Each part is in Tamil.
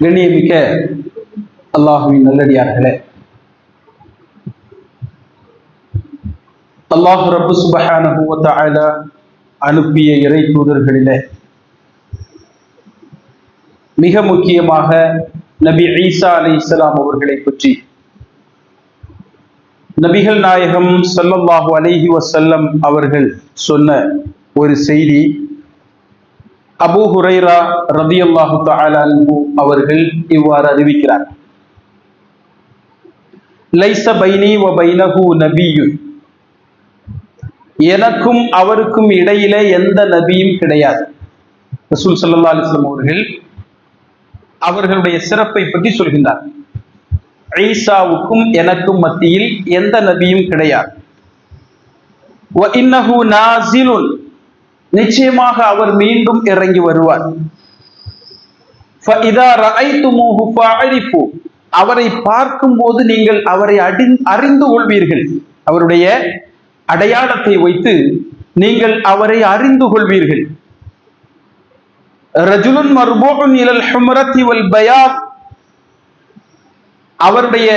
கண்ணியமிக்க அல்லாஹுவின் நல்லடியார்களே. அல்லாஹு ரப்பு சுபஹான அனுப்பிய இறை தூதர்களிலே மிக முக்கியமாக நபி ஈசா அலி இஸ்லாம் அவர்களை பற்றி. நபிகள் நாயகம் சல்லல்லாஹு அலிஹி வசல்லம் அவர்கள் சொன்ன ஒரு செய்தி அபு ஹுரைரா ரதியல்லாஹு அல்லாஹு அன்ஹு அவர்கள் இவ்வாறு அறிவிக்கிறார். லைச பைனி வ பைனஹு நபியுன். எனக்கும் அவருக்கும் இடையிலே எந்த நபியும் கிடையாது. ரசூல் சல்லா அலிஸ்லாம் அவர்கள் அவர்களுடைய சிறப்பை பற்றி சொல்கின்றார். ஈசாவுக்கும் எனக்கும் மத்தியில் எந்த நபியும் கிடையாது. நிச்சயமாக அவர் மீண்டும் இறங்கி வருவார். அவரை பார்க்கும் போது நீங்கள் அவரை அடி அறிந்து கொள்வீர்கள். அவருடைய அடையாளத்தை வைத்து நீங்கள் அவரை அறிந்து கொள்வீர்கள். ரஜுலுன் மர்போகன் இலல் ஹுமரத்தி வல் பயாத் அவருடைய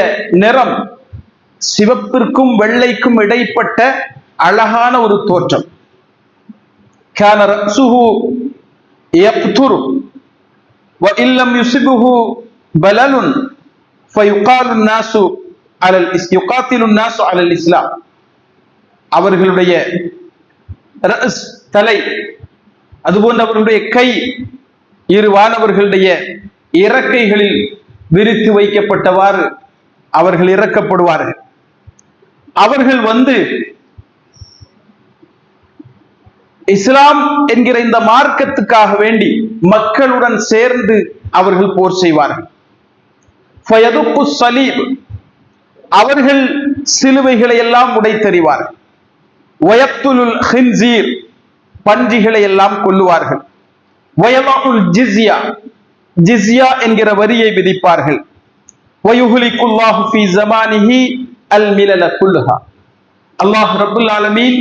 நிறம் சிவப்பிற்கும் வெள்ளைக்கும் இடைப்பட்ட அழகான ஒரு தோற்றம். كان رأسه يقطر وإن لم يصبه بلل فيقال الناس على الإس... يقاتل الناس على الإسلام அவர்களுடைய ரஸ் தலை அதுபோன்று அவர்களுடைய கை இரு வானவர்களுடைய இறக்கைகளில் விரித்து வைக்கப்பட்டவாறு அவர்கள் இறக்கப்படுவார்கள் அவர்கள் வந்து இஸ்லாம் என்கிற இந்த மார்க்கத்துக்காக வேண்டி மக்களுடன் சேர்ந்து அவர்கள் போர் செய்வார்கள். ஃபயதுப்பு சலீப் அவர்கள் சிலுவைகளை எல்லாம் உடைத்தறிவார்கள். வயத்துலுல் ஹின்சீர் பன்றிகளை எல்லாம் கொல்லுவார்கள். வயலாவுல் ஜிஸ்யா ஜிஸ்யா என்கிற வரியை விதிப்பார்கள். வயுகுலிக்குல்லாஹு ஃபி ஜமானிஹி அல் மிலல குல்ஹா. அல்லாஹ் ரபுல் ஆலமீன்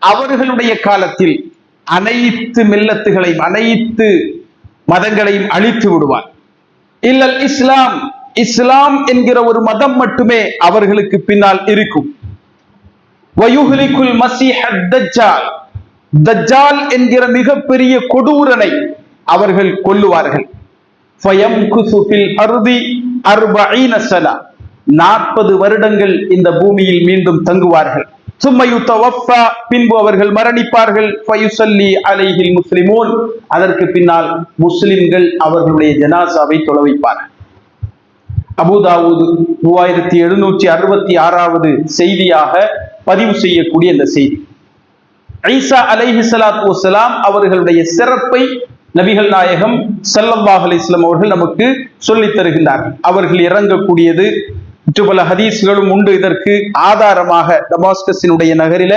அவர்களுடைய காலத்தில் அனைத்து மில்லத்துகளையும் அனைத்து மதங்களையும் அழித்து விடுவார். இல்லல் இஸ்லாம் இஸ்லாம் என்கிற ஒரு மதம் மட்டுமே அவர்களுக்கு பின்னால் இருக்கும். வயுஹ்லிக்குல் மசீஹ தஜ்ஜால் தஜ்ஜால் என்கிற மிகப்பெரிய கொடூரனை அவர்கள் கொல்லுவார்கள். நாற்பது வருடங்கள் இந்த பூமியில் மீண்டும் தங்குவார்கள். பின்பு அவர்கள் மரணிப்பார்கள். ஃபயுசல்லி அலைஹில் முஸ்லிமோன் அதற்கு பின்னால் முஸ்லிம்கள் அவர்களுடைய ஜனாசாவை தொலைவைப்பார்கள் அபுதாவூது மூவாயிரத்தி எழுநூற்றி அறுபத்தி ஆறாவது செய்தியாக பதிவு செய்யக்கூடிய இந்த செய்தி. ஐசா அலைஹி சலாத் வசலாம் அவர்களுடைய சிறப்பை நபிகள் நாயகம் சல்லல்லாஹ் அலிஸ்லாம் அவர்கள் நமக்கு சொல்லித் தருகின்றார்கள். அவர்கள் இறங்கக்கூடியது மற்ற பல ஹதீஸ்களும் உண்டு. இதற்கு ஆதாரமாக டமாஸ்கஸினுடைய நகரில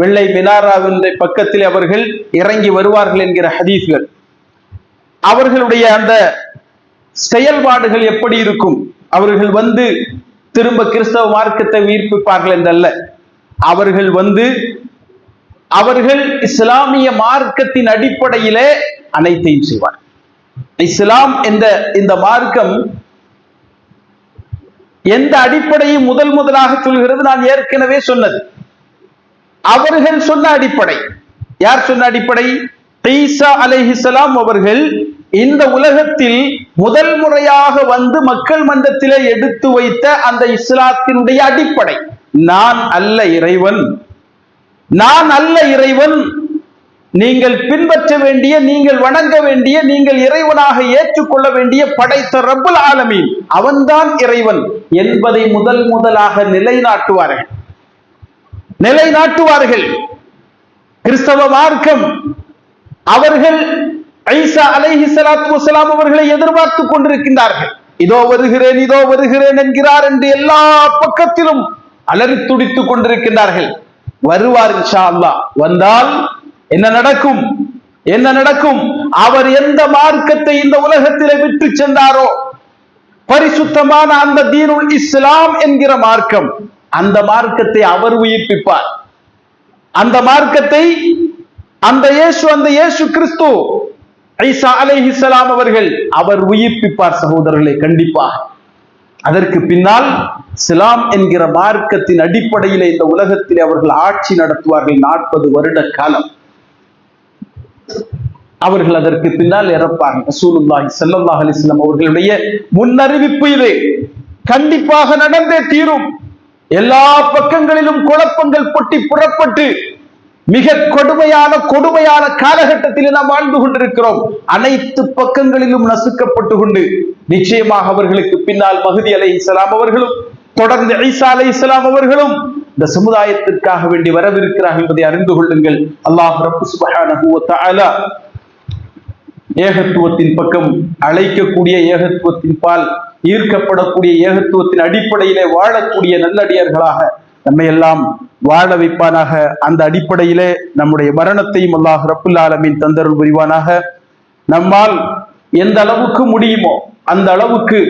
வெள்ளை மினாராவின் பக்கத்தில் அவர்கள் இறங்கி வருவார்கள் என்கிற ஹதீஸ்கள். அவர்களுடைய அந்த செயல்பாடுகள் எப்படி இருக்கும்? அவர்கள் வந்து திரும்ப கிறிஸ்தவ மார்க்கத்தை உயிர்ப்பிப்பார்கள் என்றல்ல. அவர்கள் வந்து அவர்கள் இஸ்லாமிய மார்க்கத்தின் அடிப்படையிலே அனைத்தையும் செய்வார் இஸ்லாம் என்ற இந்த மார்க்கம் எந்த அடிப்படையும் முதல் முதலாக சொல்கிறது நான் ஏற்கனவே சொன்னது. அவர்கள் சொன்ன அடிப்படை. யார் சொன்ன அடிப்படை? ஈசா அலைஹிசலாம் அவர்கள் இந்த உலகத்தில் முதல் முறையாக வந்து மக்கள் மன்றத்திலே எடுத்து வைத்த அந்த இஸ்லாத்தினுடைய அடிப்படை. நான் அல்ல இறைவன். நான் அல்ல இறைவன். நீங்கள் பின்பற்ற வேண்டிய நீங்கள் வணங்க வேண்டிய நீங்கள் இறைவனாக ஏற்றுக்கொள்ள வேண்டிய படைத்த ரப்புல் ஆலமீன். அவன்தான் இறைவன் என்பதை முதல் முதலாக நிலைநாட்டுவார்கள். நிலைநாட்டுவார்கள். கிறிஸ்தவ மார்க்கம். அவர்கள் ஐசா அலைஹி சலாத்து வசலாம் அவர்களை எதிர்பார்த்து கொண்டிருக்கின்றார்கள். இதோ வருகிறேன் இதோ வருகிறேன் என்கிறார் என்று எல்லா பக்கத்திலும் அலறி துடித்துக் கொண்டிருக்கின்றார்கள். வருவார் இன்ஷா வந்தால் என்ன நடக்கும்? என்ன நடக்கும்? அவர் எந்த மார்க்கத்தை இந்த உலகத்திலே விட்டு சென்றாரோ? பரிசுத்தமான அந்த தீனுல் இஸ்லாம் என்கிற மார்க்கம் அந்த மார்க்கத்தை அவர் உயிர்ப்பிப்பார். அந்த மார்க்கத்தை அந்த இயேசு அந்த இயேசு கிறிஸ்து ஐசா அலைஹிஸ்ஸலாம் அவர்கள் அவர் உயிர்ப்பிப்பார் சகோதரர்களை கண்டிப்பாக. அதற்கு பின்னால் இஸ்லாம் என்கிற மார்க்கத்தின் அடிப்படையிலே இந்த உலகத்தில் அவர்கள் ஆட்சி நடத்துவார்கள் நாற்பது வருட காலம். அவர்கள் அதற்கு பின்னால் இறப்பாங்க. ரசூலுல்லாஹி ஸல்லல்லாஹு அலிஸ்லாம் அவர்களுடைய முன்னறிவிப்பு இது. கண்டிப்பாக நடந்தே தீரும். எல்லா பக்கங்களிலும் குழப்பங்கள் பொட்டி புறப்பட்டு மிக கொடுமையான கொடுமையான காலகட்டத்தில் நாம் வாழ்ந்து கொண்டிருக்கிறோம். அனைத்து பக்கங்களிலும் நசுக்கப்பட்டு கொண்டு நிச்சயமாக அவர்களுக்கு பின்னால் மகுதி அலை இஸ்லாம் அவர்களும் தொடர்ந்து ஐசா அலை இஸ்லாம் அவர்களும் இந்த சமுதாயத்திற்காக வேண்டி வரவிருக்கிறார்கள் என்பதை அறிந்து கொள்ளுங்கள். அல்லாஹ் ரப்பு சுபஹானஹு ஏகத்துவத்தின் பக்கம் அழைக்கக்கூடிய ஏகத்துவத்தின் பால் ஈர்க்கப்படக்கூடிய ஏகத்துவத்தின் அடிப்படையிலே வாழக்கூடிய நல்லடியார்களாக நம்மை எல்லாம் வாழ வைப்பானாக. அந்த அடிப்படையிலே நம்முடைய மரணத்தையும் அல்லாஹ் ரப்புல் ஆலமின் தந்தருள் புரிவானாக. நம்மால் எந்த அளவுக்கு முடியுமோ அந்த அளவுக்கு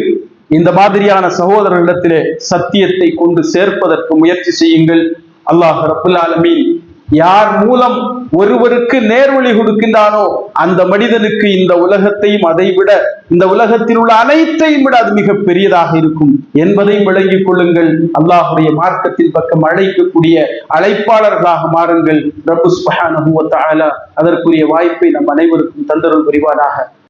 இந்த மாதிரியான சகோதரர்களிடத்திலே சத்தியத்தை கொண்டு சேர்ப்பதற்கு முயற்சி செய்யுங்கள். அல்லாஹ் ரபுல் ஆலமீன் யார் மூலம் ஒருவருக்கு நேர்வழி கொடுக்கின்றானோ அந்த மனிதனுக்கு இந்த உலகத்தையும் அதை விட இந்த உலகத்தில் உள்ள அனைத்தையும் விட அது மிக பெரியதாக இருக்கும். என்பதையும் விளங்கிக் கொள்ளுங்கள். அல்லாஹுடைய மார்க்கத்தின் பக்கம் அழைக்கக்கூடிய அழைப்பாளர்களாக மாறுங்கள். அதற்குரிய வாய்ப்பை நம் அனைவருக்கும் தந்தரும் புரிவாராக